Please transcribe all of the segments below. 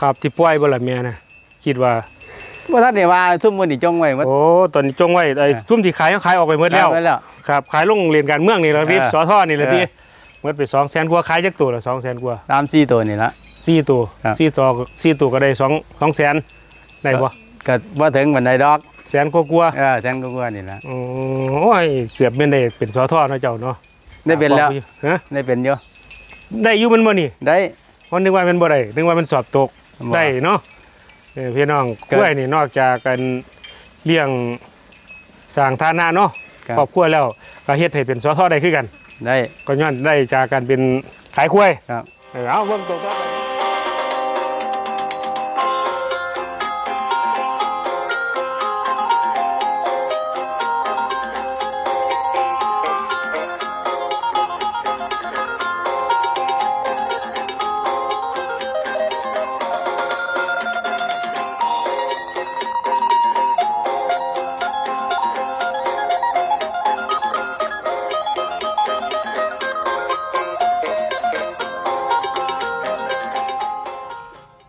ครับที่ปล่อยบ่ล่ะแม่นะคิดว่าว่าท่านได้ว่าซุ่มมื้อนี้จงไว้หมด โอ้ตอนนี้จงไว้ไอ้เออซุ่มที่ขายเขาขายออกไปหมดแล้วไว้แล้วครับขายลงเรียนการเมืองนี่แหละพี่เออสอท่อนี่แหละพี่เออ หมดไปสองแสนกว่าขายจักตัวละสองแสนกว่าตามสี่ตัวนี่ละ สี่ตัวครับ สี่ตัวสี่ตัวก็ได้สองสองแสนได้บ่ก็บ่ถึงบันไดดอกแสนกว่ากว่าเออแสนกว่าๆนี่ละโอ้ยเกือบเป็นได้เป็นสอท่อเนาะเจ้าเนาะได้เป็นแล้วฮะได้เป็นอยู่ได้อยู่มันบ่นี่ได้วันนึกว่าเป็นบ่ได้นึกว่ามันสอบตก บ่ ได้เนาะเออพี่น้องก็กล้วยนี่นอกจากกันเลี้ยงสร้างฐานะเนาะครับครอบครัวแล้วก็เฮ็ดให้เป็นสอท่อได้คือกัน ได้ ก็ย้อนได้จากการเป็นขายกล้วยครับ เออเอาเบิ่งตัวต่อไ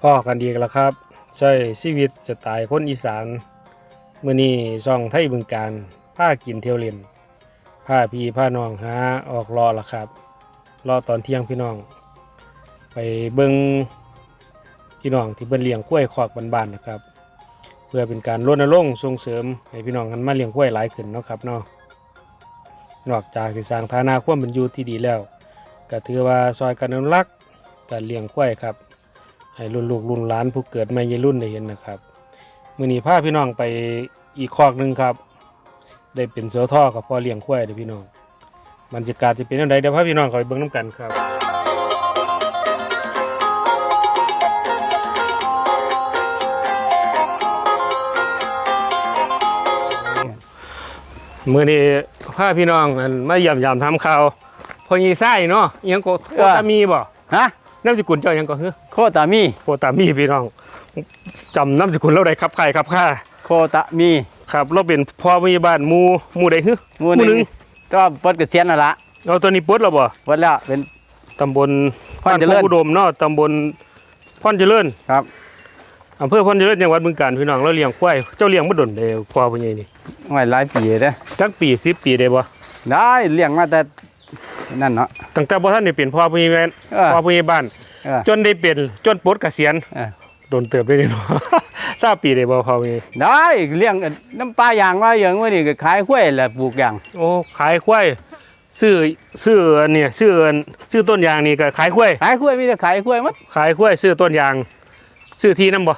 พ่อกันดีกันแล้วครับใช่ชีวิตสไตล์คนอีสานมื้อนี้ช่องไทยบึงการผ้ากินเที่ยวเล่นผ้าพี่ผ้าน้องหาออกรอละครับ รอตอนเที่ยงพี่น้อง ไปเบิงพี่น้องที่เบิ่นเลี้ยงกล้วยคอกบ้านๆนะครับ เพื่อเป็นการรณรงค์ส่งเสริมให้พี่น้องกันมาเลี้ยงกล้วยหลายขึ้นเนาะครับเนาะนอกจากสิสร้างฐานะความเป็นอยู่ที่ดีแล้ว ก็ถือว่าซอยกันอนุรักษ์การเลี้ยงกล้วยครับ ให้รุ่นลูกรุ่นหลานผู้เกิดใหม่ยรุ่นได้เห็นนะครับมื้อนี้พาพี่น้องไปอีกคอกหนึงครับ ได้เป็นเสือท่อกับพ่อเลี้ยงกล้วยเด้อพี่น้องบรรยากาศจะเป็นจังไดเดี๋ยวพาพี่น้องเข้าไปเบิ่งนํกันครับมื่อนี้พาพี่น้องอันมาเยี่ยมยามทำข่าวพอยีไส้เนาะอิหยังก็โคตามีบ่ฮะ น้ำสกุลเจ้าอิหยังก็คือโคตามีโคตามีพี่น้องจำน้ำสกุลเราได้ครับใครครับข้าโคตามีครับเราเป็นพ่อพยาบาลหมูหมูใดฮึหมู่หนึงก็เปิดเกษียณนั่นละเอาตัวนี้ปลดแล้วบ่เปิดแล้วเป็นตำบลพรเจริญบ้านโคกอุดมเนาะตำบลพรเจริญครับอำเภอพรเจริญจังหวัดบึงกาฬพี่น้องเราเลี้ยงควายเจ้าเลี้ยงบ่ดนเด้อพ่อพญานี่ไว้หลายปีเด้อจักปี10ปีได้บ่ได้เลี้ยงมาแต่ นั่นเนาะตั้งแต่บ่ทันได้เป็นพ่อพยาบาลเออพ่อพยาบาลเออจนได้เป็นจนปลดเกษียณเออโดนเติบได้เนาะทราบปีได้บ่พอมีได้เลี้ยงน้ำปลาอย่างว่าอย่างว่านี่ก็ขายกล้วยแหละปลูกอย่างโอ้ขายควายซื้อซื้ออันเนี่ยซื้ออันซื้อต้นยางนี่ก็ขายควายขายกล้วยมีแต่ขายกล้วยหมัดขายควายซื้อต้นยางซื้อที่นํบ่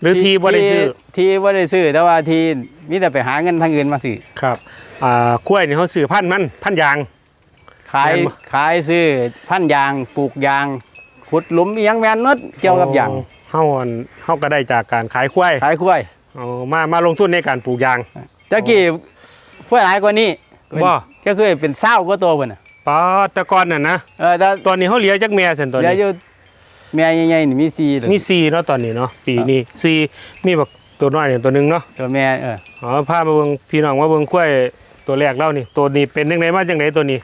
หรือที่บ่ได้ซื้อที่บ่ได้ซื้อแต่ว่าที่มีแต่ไปหาเงินทางอื่นมาซื้อครับอ่าควายนี่เขาซื้อพันธุ์มันพันธุ์ยาง ขายแม่นบ่ขายซื้อพันธุ์ยางปลูกยางขุดหลุมอิหยังแม่นนดเกี่ยวกับยางเฮาอันเฮาก็ได้จากการขายควายขายกล้วยเอามามาลงทุนในการปลูกยางตะกี้กล้วยหลายกว่านี้บ่ก็คือเป็นเศร้ากว่าตัวเพิ่นน่ะปาแตะกอนน่ะนะเออแต่ตอนนี้เขาเหลือจักแม่ซั่นตอนเดี๋ยวนี้อยู่แม่ใหญ่ๆนี่มี4เลยมี4เนาะตอนนี้เนาะปีนี้4มีบักตัวน้อยเนี่ยตัวหนึงเนาะตัวแม่เอออ๋อพามาเบิ่งพี่น้องมาเบิ่งควายตัวแรกเล่านี่ตัวนี้เป็นจังไดมาจังไดตัวนี้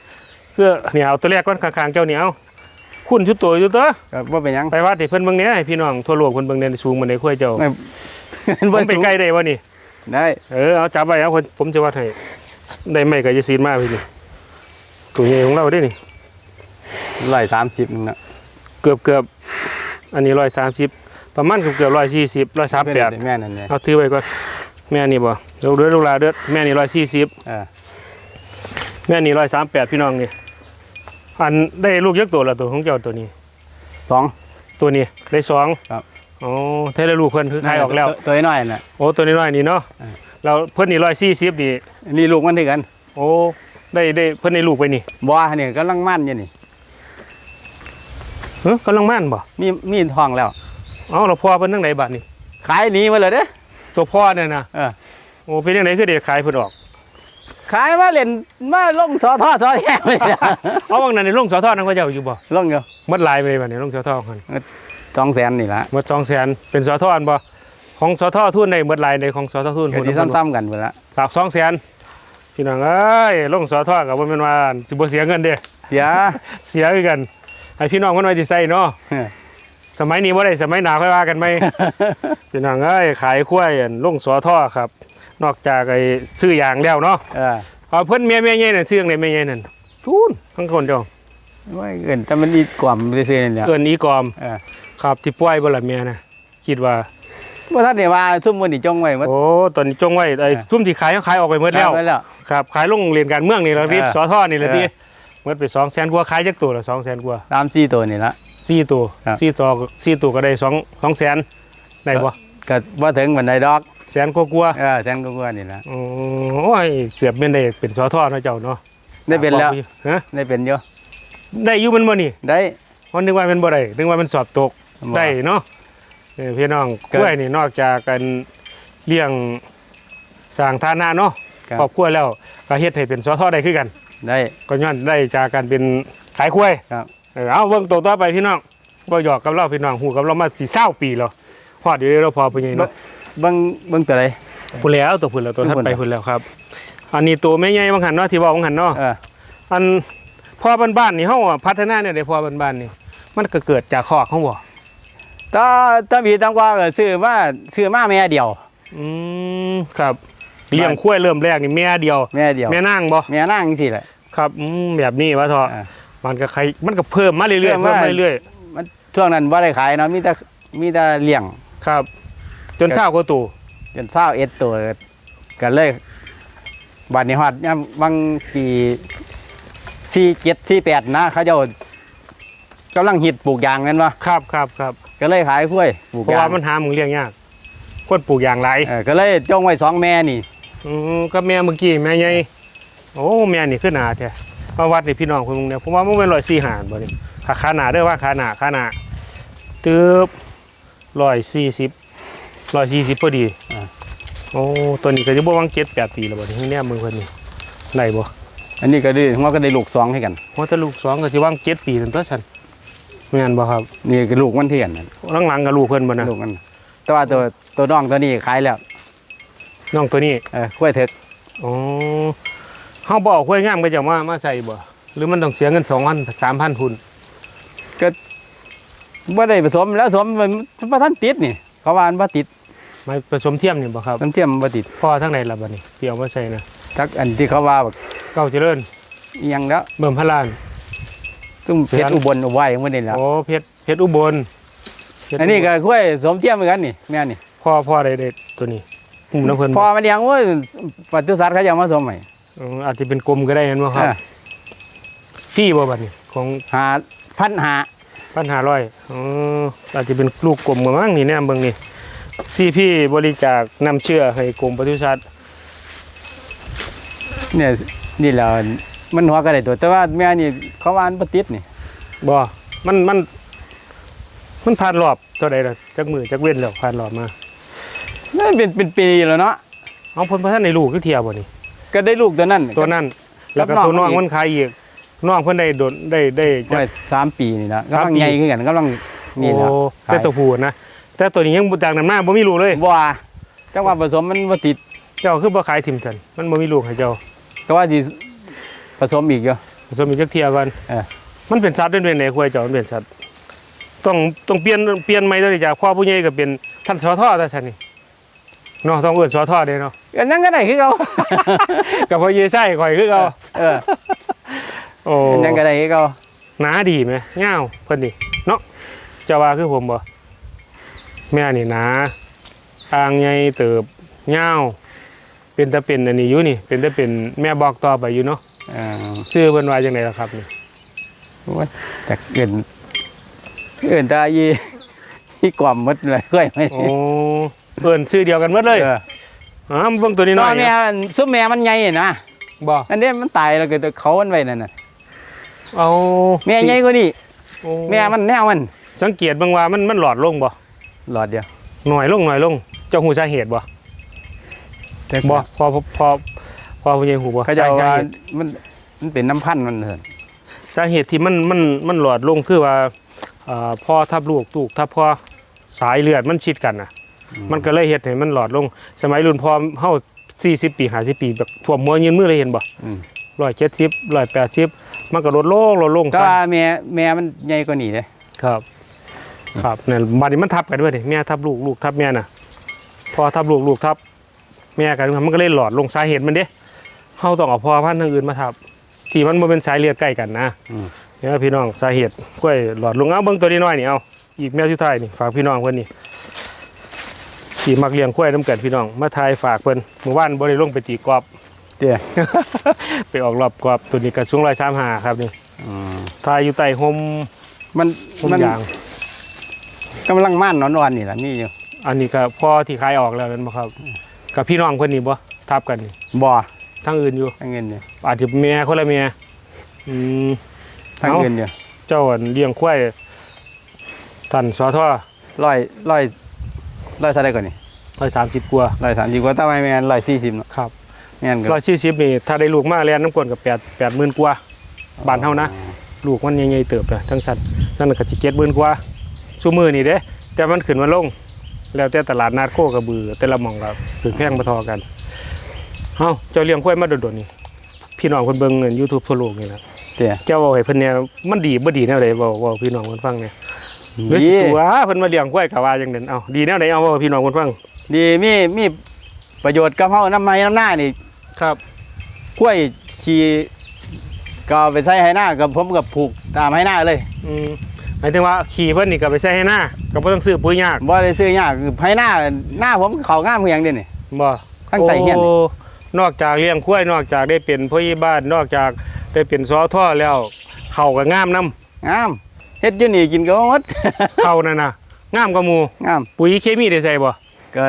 เพื่อเนี่ยเอาตัวแรกก่อนข้างๆเจ้านี่เอาคุณชุดตัวอยู่ตัวก็บ่เป็นหยังไปวัดให้เพิ่นเบิ่งแหน่ให้พี่น้องทั่วโลกเพิ่นเบิ่งแหน่สูงมันได้ควายเจ้าไม่ผมไปใกล้ได้บ่นี่ได้เออเอาจับไว้เอาผมผมจะวัดให้ได้ไหมก็จะซีดมาพี่นี่ตัวใหญ่ของเราเด้นี่130นึงน่ะเกือบเกือบอันนี้130ประมาณเกือบเกือบ140 138แม่นั่นแหละเอาถือไว้ก่อนแม่นี่บ่เดี๋ยวเด้อลูกหลานเด้อแม่นี่140เออแม่นี่ร้อยสามแปดพี่น้องนี่ อันได้ลูกยักษ์ตัวละตัวของเจ้าตัวนี้ สอง ตัวนี้ได้สองครับ อ๋อเท่าไรลูกเพื่อนคือขายออกแล้ว ตัวน้อยน่ะ โอ้ตัวนี้น้อยนี่เนาะอ่าเราเพื่อนนี่ร้อยสี่สิบนี่นี่ลูกมันด้วยกัน โอ้ได้ได้เพื่อนได้ลูกไปนี่บ่นี่กำลังมั่นอยู่นี่เฮ้ยกำลังม่านบ่ มีมีทองแล้ว เอาเราพ่อเพิ่นทั้งไหนบัดนี่ขายหนีมาเลยเด้อตัวพ่อเนี่ยนะเออโอ้เป็นยังไงคือเด็กขายเพิ่นออก ขายมาเล่นมาลงสอท่อสอแย่ไปแล้วเอาวังนั้นในลงสอทอนั่นก็เจ้าอยู่บ่ลงอยู่หมัดลายไปเลยบัดนี้ลงสอทอกันสองแสนนี่ละหมดสองแสนเป็นสอทออันบ่ของสอทอทุนในหมดลายในของสอทอทุนก็ที่ซ้ำๆกันไปละสากสองแสนพี่น้องเอ้ยลงสอทอกับว่าเป็นว่าสิบ่เสียเงินเด้เสียเสียคือกันให้พี่น้องมันไว้ที่ใส่เนาะเออสมัยนี้ว่าได้สมัยหนาค่อยว่ากันไหมพี่น้องเอ้ยขายกล้วยอั่นลงสอท่อครับ นอกจากไอ้ซื้อยางแล้วเนาะเออเอาเพิ่นเมียเมียใหญ่นั่นซื้อจั่งใดเมียใหญ่นั่นทุนทั้งคนเดียวว่าเอิ้นแต่มันอีกล่อมซื่อๆนี่แหละเอิ้นอีกอมเออครับที่ป่วยบ่ล่ะเมียนะคิดว่าบ่ทันได้ว่าซุมมื้อนี้จงไว้หมดโอ้ตอนนี้จงไว้ไอ้เออซุ่มที่ขายเขาขายออกไปหมดแล้วไว้แล้วครับขายลงเรียนการเมืองนี่แหละพี่เออสอท่อนี่แหละเออพี่หมดไป200,000กว่าขายจักตัวละ200,000กว่าตาม4ตัวนี่ละสี่ตัวครับสี่ตัวสี่ตัวก็ได้สองสองแสนได้บ่ก็บ่ถึงบันไดดอก แสนกว่ากว่าเออแสนกว่าๆนี่ละโอ้ยเกือบเป็นได้เป็นสอท่อเนาะเจ้าเนาะได้เป็นแล้วฮะได้เป็นอยู่ได้อยู่มันบ่นี่ ได้วันนึกว่าเป็นบ่ได้นึกว่ามันสอบตกบ่ได้เนาะเออพี่น้องก็กล้วยนี่นอกจากกันเลี้ยงสร้างฐานะเนาะครับครอบครัวแล้วก็เฮ็ดให้เป็นสอท่อได้คือกัน ได้ก็ย้อนได้จากการเป็นขายกล้วยครับเออเอาเบิ่งตัวต่อไปพี่น้องบ่หยอกกับเราพี่น้องฮู้กับเรามาสิ20ปีแล้วฮอดอยู่เราพอเป็นไงเนาะ เบิ่งเบิ่งตัวใดพุ่นแล้วตัวพุ่นแล้วตัวตัวถัดพุ่นไปแล้วพุ่นแล้วครับ อันนี้ตัวแม่ใหญ่บางหันเนาะที่บอกบางหันเนาะเออ อันพ่อบ้านๆนี่เฮาอะพัฒนาเนี่ยได้พ่อบ้านๆนี่ มันก็เกิดจากคอกของบ่ตาตาบีตังกว่าก็ซื้อมาซื้อมาแม่เดียว อืมครับเลี้ยงควายเริ่มแรกนี่แม่เดียว แม่เดียว แม่นางบ่แม่นั่งจังซี่แหละ ครับอืมแบบนี้ว่าเถอะอ่ามันก็ใครมันก็เพิ่มมาเรื่อยๆเพิ่เพิ่มมมา มาเรื่อยมันช่วงนั้นบ่ได้ขายเนาะมีแต่มีแต่เลี้ยง ๆ ครับ จนเช้าก็ตู่จน21ตัวก็เลยบัดนี้ฮอดยามบางปี47 48นะเขาเจ้ากำลังฮิตปลูกยางนั่นวะครับครับครับก็เลยขายกล้วยปลูกเพราะยาว่างมันหามึงเลี้ยงยากคนปลูกอย่างไรเออก็เลยจงไว้สองแม่นี่อืมก็แม่เมื่อกี้แม่ใหญ่โอ้แม่นี่ขึ้นหนาแท้มาวัดนี่พี่น้องคนนึงเนี่ยผมว่ามันเป็นร้อยสี่หารบ่นี่ขาขาหนาเด้อว่าขาหนาขาหนาตึบร้อยสี่สิบ ร้อยสี่สิบพอดีโอ้ตัวนี้ก็จะบ่วังเจ็ดแปดปีแล้วบ่นี่เนี่ยมึงเพิ่นนี่ได้บ่อันนี้ก็ได้หัวก็ได้ลูกสองให้กันเพราะถ้าลูกสองก็สิวังเจ็ดปีนั่นตัวสันแม่นบ่ครับนี่ก็ลูกมันเทียนนั่นหลังๆก็ลูกเพิ่นบ่นะลูกมันแต่ว่าตัวตัวน้องตัวนี้ขายแล้วน้องตัวนี้เออกล้วยเถิกอ๋อเฮาบ่เอาค่อยงามก็จะมามาใส่บ่หรือมันต้องเสียเงิน2,000 3,000ทุนบ่ได้ผสมแล้วผสมมันบ่ทันติดนี่เขาว่ามันบ่ติด มาผสมเทียมนี่บ่ครับน้ำเทียมบ่ติดพ่อทั้งไหนล่ะบัดนี้ที่เอามาใส่นะจักอันที่เขาว่าแบบเก้าเจริญอีหยังแล้วเบิ่มพระลานซุ่มเพชรอุบลเอาไว้ของมันนี่แหละโอ้เพชรเพชรอุบลเพชรอันนี้ก็กล้วยสมเทียมเหมือนกันนี่แม่นี่พ่อพ่อได้ได้ตัวนี้หุ่มน้ำเพิ่นพอมันเลี้ยงโอ้ยปศุสัตว์เขาจะเอามาสมใหม่อืมอาจจะเป็นกลมก็ได้เห็นบ่ครับอ่าฟรีบ่บัดนี้ของหาพันหาพันห้าร้อยอ๋ออาจจะเป็นลูกกลมกว่ามั้งนี่แน่เบิ่งนี่ ซีพี่บริจาคนำเชื่อให้กรมปศุสัตว์เนี่ยนี่แหละมันหัวก็ได้ตัวแต่ว่าแม่นี่เขาว่ามันบ่ติดนี่บ่มันมัน มันผ่านรอบเท่าใดล่ะจักมือจักเว้นแล้วผ่านรอบมานั่นเป็นเป็นปีแล้วเนาะเอาเพิ่นบ่ทันได้ลูกคือเที่ยบ่นี่ก็ได้ลูกตัวนั้นตัวนั้น แล้วก็กับน้องตัวน้องอีกมันขายอีกน้องเพิ่นได้โดนได้ได้จักไว้สามปีนี่นะสามกำลังปีใหญ่ขึ้นกันกำลังนี่แหละโอ้ขายแต่ตัวผู้นะ แต่ตัวนี้ยังบ่จากน้ำหน้าบ่มีลูกเลย บัวจังหวะผสมมันบ่ติดเจ้าคือบ่ขายทิมเถินมันบ่มีลูกให้เจ้าก็ว่าสิผสมอีกอยู่ ผสมอีกจักเที่ยก่อนเออ มันเป็นสัตว์เป็นเป็นไหนควายเจ้ามันเป็นสัตว์ต้องต้องเปลี่ยนเปลี่ยนใหม่ตัวนี้จากพ่อผู้ใหญ่ก็เป็นท่านสอทอแต่ซั่นนี่เนาะต้องเอิ้นสอทอเด้เนาะ อันนั้นก็ได้คือเขา กับพ่อเยไส้ข่อยคือเอาเออโอ้อันนั้นก็ได้คือเขาหนาดีไหมเงาวเพิ่นนี่เนาะเจ้าว่าคือผมบ่ แม่นี่หนาอ่างใหญ่เติบเงาวเป็นตะเป็นอันนี้อยู่นี่ เป็นตะเป็นแม่บอกต่อไปอยู่เนาะเออชื่อเพิ่นว่าจังไดล่ะครับนี่โอ้ยจากเกินเกินตายีที่กล่อมหมดเลยเคยไหมโอ้เอิ้นชื่อเดียวกันหมดเลยเอออ๋อเบิ่งตัวนี้ตน้ออนยแม่มันซุปแม่มันใหญ่นะบ่อันนี้มันตายแล้วก็ตัวเขามันไว้นั่นน่ะเอาแม่ใหญ่กว่านี้โอ้แม่มันแนวมันสังเกตเบิ่งว่ามันมันหลอดลงบ่ หลอดเดียวหน่อยลงหน่อยลงเจ้าฮู้สาเหตุบ่บ่พอพอพอพอผู้ใหญ่ฮู้บ่เขาจะสาว่าเหตุมันมันเป็นน้ำพันธุ์มันเถินสาเหตุที่มันมันมันหลอดลงคือว่าอ่าพ่อทับลูกลูกทับพ่อสายเลือดมันชิดกันน่ะมันก็เลยเฮ็ดให้มันหลอดลง สมัยรุ่นพ่อเฮา40ปี50ปีแบบท่วมหัวยืนมือเลยเห็นบ่อืม170 180มันก็ลดลงลดลงก็ซะว่าแม่แม่มันใหญ่กว่านี้เลยครับ ครับเนี่ยบัดนี้มันทับกันด้วยนี่แม่ทับลูกลูกทับแม่น่ะ พอทับลูกลูกทับ แม่กันมันก็เลยหลอดลงสาเหตุมันเด้เฮาต้องเอาพอพันธุ์ทางอื่นมาทับ ที่มันบ่เป็นสายเลือดใกล้กันนะอืมเนี่ยพี่น้องสาเหตุกล้วยหลอดลงเอาเบิ่งตัวนี้น้อยนี่เอาอีกแมวสุดท้ายนี่ฝากพี่น้องเพิ่นนี่ที่มักเลี้ยงกล้วยน้ำกันพี่น้องมาทายฝากเพิ่นเมื่อวานบ่ได้ลงไปตีกรอบเตี้ยไปออกรอบกรอบตัวนี้ก็สูง135ครับนี่อืมทายอยู่ใต้ห่มมันห่มมันยาง กำลังม่านนอนๆนี่แหละมีอยู่อันนี้ก็พอที่ขายออกแล้วนั่นบ่ครับกับพี่น้องเพิ่นนี่บ่ทับกันนี่บ่ทั้งอื่นอยู่ทั้งเงินอยู่อาจจะเมียคนละเมียอืมทั้งเอ้าเงินอยู่เจ้าอันเลี้ยงควายท่านสอทอร้อยร้อยร้อยเท่าไรก่อนนี่ร้อยสามสิบกว่าร้อยสามสิบกว่าแต่ไม่แม่นร้อยสี่สิบเนาะครับแม่นก็ร้อยสี่สิบนี่ถ้าได้ลูกมาเรียนน้ำกวนกับแปดแปดหมื่นกว่าบานเท่านะลูกมันใหญ่ๆเติบเลยทั้งสัตว์นั่นก็สิเจ็ดหมื่นกว่า ซูมือนี่เด้แต่มันขึ้นมาลง แล้วแต่ตลาดนัดโคกระบือ แต่ละหม่องครับถือแพงมาทอกันเฮ้าเจ้าเลี้ยงควายมาโดดๆนี่พี่น้องคนเบิ่งเงินยูทูบทั่วโลกนี่นะเตี้ยเจ้าบอกให้เพิ่นเนี่ยมันดีบ่ดีแนวใดบอกบอกพี่น้องเพิ่นฟังเนี่ยหรือสิดีตัวเพิ่นมาเลี้ยงควายกะว่าจังได๋เอาดีแนวใดเอาบอกพี่น้องเพิ่นฟังดีมีมีประโยชน์กับเฮาน้ำไม้น้ำหน้านี่ครับกล้วยขี่ก็เอาไปใส่ให้หน้ากับผมกับผูกตามให้หน้าเลย อืม หมายถึงว่าขี่เพิ่นนี่ก็ไปใช้ให้หน้าก็บ่ต้องซื้อปุ๋ยยากบ่ได้ซื้อยากคือให้หน้าหน้าผมเขางามเพียงเดียวนี่ บ่ตั้งแต่เฮียนนี่โอ้นอกจากเลี้ยงควายนอกจากได้เป็นผู้ใหญ่บ้านนอกจากได้เป็นสอท่อแล้วเข้าก็งามนํงามเฮ็ดอยู่นี่กินก็บ่หมด เข้านั่นน่ะงามกว่าหมู่งามปุ๋ยเคมีได้ใส่บ่ก็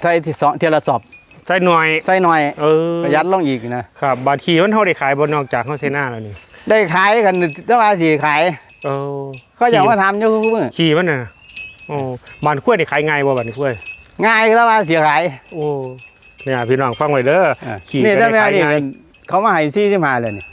ใส่ที่สองเทียละสอบใส่หน่อย ใส่หน่อยเออประหยัดลงอีกนะครับบาดขี่มันเฮาได้ขายบ่นอกจากเฮาใช้หน้าแล้วนี่ได้ขายกันแต่ว่าสิขาย เออเขาอยากมาทำอยู่ทุกมื้อขี่มันน่ะโอ้บ้านกล้วยนี่ขายง่ายบ่บ้านกล้วยง่ายแต่ว่าสิขายโอ้เนี่ยพี่น้องฟังไว้เด้ออะขี่นี่ก็แต่ได้แม่ขายนี่ง่ายเขามาให้45เลยนี่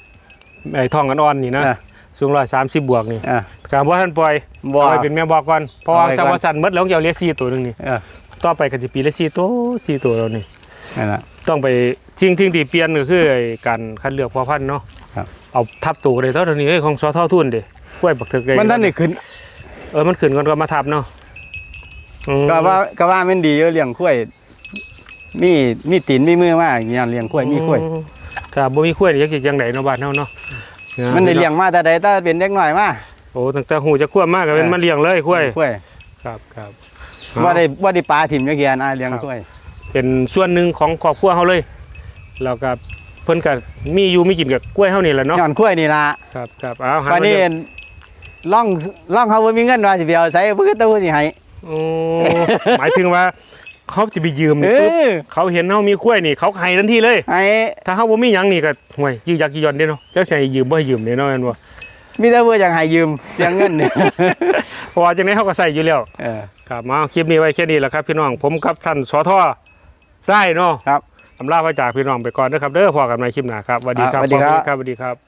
ไอ้ทองกันอ่อนนี่นะอะสูง130บวกนี่อะกาบ่ทันปล่อยบ่เอาไว้เป็นแม่บอกก่อนเพราะว่าเอาไว้ก่ถ้าอนว่าสั่นหมดแล้วจะเอาเลี้ยง4ตัวหนึงนี่เออต่อไปก็สิปีละ4ตัว4ตัวแล้วนี่นั่นล่ะต้องไปทิ้งทิ้งที่เปลี่ยนก็คือไอ้การคัดเลือกพ่อพันธุ์เนาะครับเอาทับตัวเลยเท่านี้เอ้ยของสอเท่าทุนดิ กล้วยบักเถิกเลยมันท่านนี่ขึ้น เออมันขึ้นก่อนก็มาทับเนาะอืมก็ว่าก็ว่ามันดีอยู่เลี้ยงกล้วย มีมีตีนมีมือมากอย่างนี้เลี้ยงกล้วยมีกล้วยอืมถ้าบ่มีกล้วยนี่จักสิจังไดเนาะบ้านเฮาเนาะมันได้เลี้ยงมาแต่ใดแต่เป็นเด็กน้อยมาโอ้ตั้งแต่หูจะขั้วมากก็เป็นเออมาเลี้ยงเลยกล้วยกล้วยครับครับว่าได้ว่าได้ปลาถิ่มจักเกียนะเลี้ยงกล้วย เป็นส่วนหนึ่งของครอบครัวเฮาเลยแล้วก็เพิ่นก็มีอยู่มีกินกับกล้วยเฮานี่แหละเนาะย้อนกล้วยนี่ล่ะครับครับเอาหาวันนี้มาเลี้ยงล่องล่องเขาบ่มีเงินว่าสิไปเอาใส่เพื่อตัวสิให้ โอ้หมายถึงว่า เขาสิไปยืมเอนี่ปุ๊บอ เขาเห็นเฮามีกล้วยนี่ เขาให้ทันทีเลย ให้ถ้าเฮาบ่มีหยังนี่ก็ห่วยยืมยักยืมย่อนเด้เนาะจักสิให้ยืมบ่ให้ยืมเด้เนาะแม่นบ่มีแต่เพื่ออยากให้ยืมเลี้ยงเงินเนี่ยเพราะว่าจังได๋เฮาก็ใส่อยู่แล้ว เออ ครับมาคลิปนี้ไว้แค่นี้แหละครับพี่น้องผมกับท่านสอทอไส้เนาะครับอำลาพระจากพี่น้องไปก่อนนะครับเด้อพอกันใหม่คลิปหน้าครับสวัสดีครับอ่าสวัสดีครับครับสวัสดีครับ